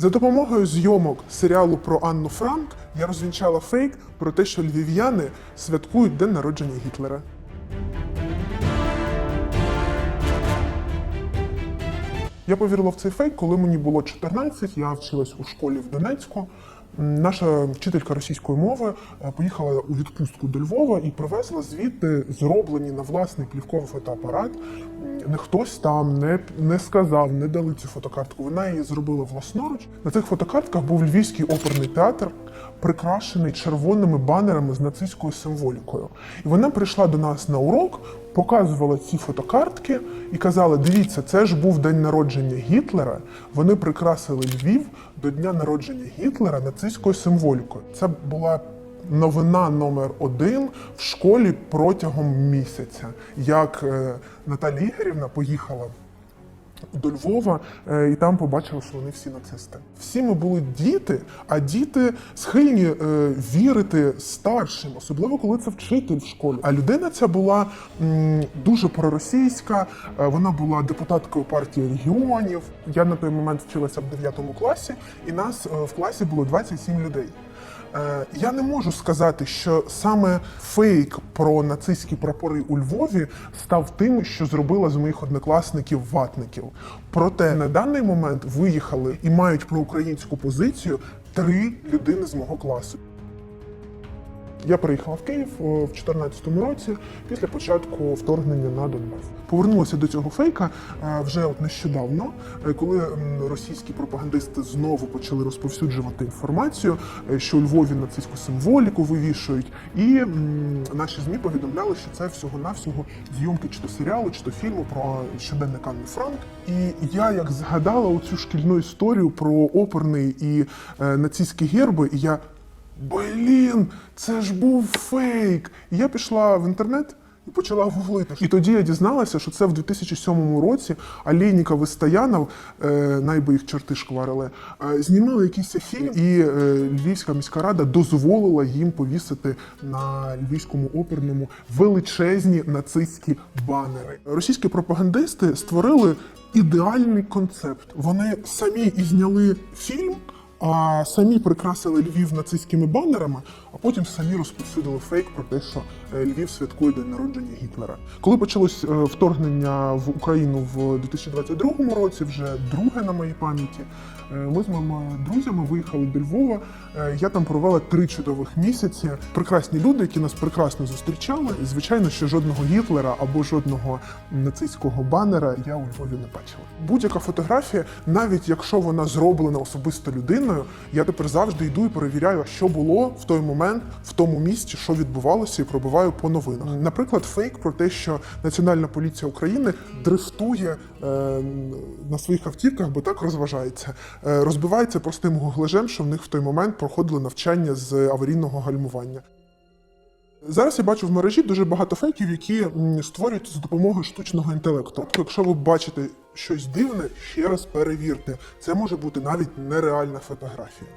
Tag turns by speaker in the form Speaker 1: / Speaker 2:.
Speaker 1: За допомогою зйомок серіалу про Анну Франк я розвінчала фейк про те, що львів'яни святкують день народження Гітлера. Я повірила в цей фейк, коли мені було 14, я вчилась у школі в Донецьку. Наша вчителька російської мови е, поїхала у відпустку до Львова і привезла звідти зроблені на власний плівковий фотоапарат. Не хтось там не, не сказав, не дали цю фотокартку. Вона її зробила власноруч. На цих фотокартках був Львівський оперний театр, прикрашений червоними банерами з нацистською символікою. І вона прийшла до нас на урок, показувала ці фотокартки і казала: дивіться, це ж був день народження Гітлера. Вони прикрасили Львів до дня народження Гітлера нацистською символікою. Це була новина номер один в школі протягом місяця. Як е, Наталія Ігорівна поїхала до Львова е, і там побачила, що вони всі нацисти. Всі ми були діти, а діти схильні е, вірити старшим, особливо коли це вчитель в школі. А людина ця була дуже проросійська, е, вона була депутаткою партії регіонів. Я на той момент вчилася в 9 класі, і нас в класі було 27 людей. Е, Я не можу сказати, що саме фейк про нацистські прапори у Львові став тим, що зробила з моїх однокласників ватників. Проте на даний момент виїхали і мають проукраїнську позицію три людини з мого класу. Я приїхала в Київ в 2014 році після початку вторгнення на Донбас. Повернулася до цього фейка е, вже от нещодавно, е, коли російські пропагандисти знову почали розповсюджувати інформацію, е, що у Львові нацистську символіку вивішують, і наші змі повідомляли, що це всього-навсього зйомки чи то серіалу, чи то фільму про щоденник Анни Франк. І я як згадала оцю шкільну історію про оперний і е, нацистські герби, і я Блін, це ж був фейк. І я пішла в інтернет і почала гуглити. І тоді я дізналася, що це в 2007 році Алєніков і Стоянов, е, найби їх чорти шкварили, е, знімали якийсь фільм, і е, Львівська міська рада дозволила їм повісити на львівському оперному величезні нацистські банери. Російські пропагандисти створили ідеальний концепт. Вони самі і зняли фільм. А самі прикрасили Львів нацистськими банерами, а потім самі розповсюдили фейк про те, що е, Львів святкує день народження Гітлера. Коли почалось е, вторгнення в Україну в 2022 році, вже друге на моїй пам'яті, е, ми з моїми друзями виїхали до Львова. Я там провела три чудових місяці. Прекрасні люди, які нас прекрасно зустрічали. І, звичайно, що жодного Гітлера або жодного нацистського банера я у Львові не бачила. Будь-яка фотографія, навіть якщо вона зроблена особисто людиною, я тепер завжди йду і перевіряю, що було в той момент, в тому місці, що відбувалося, і пробиваю по новинах. Наприклад, фейк про те, що Національна поліція України дрифтує е, на своїх автівках, бо так розважається. Е, розбивається простим гуглежем, що в них в той момент проходили навчання з аварійного гальмування. Зараз я бачу в мережі дуже багато фейків, які створюються за допомогою штучного інтелекту. Тобто, якщо ви бачите щось дивне, ще раз перевірте. Це може бути навіть нереальна фотографія.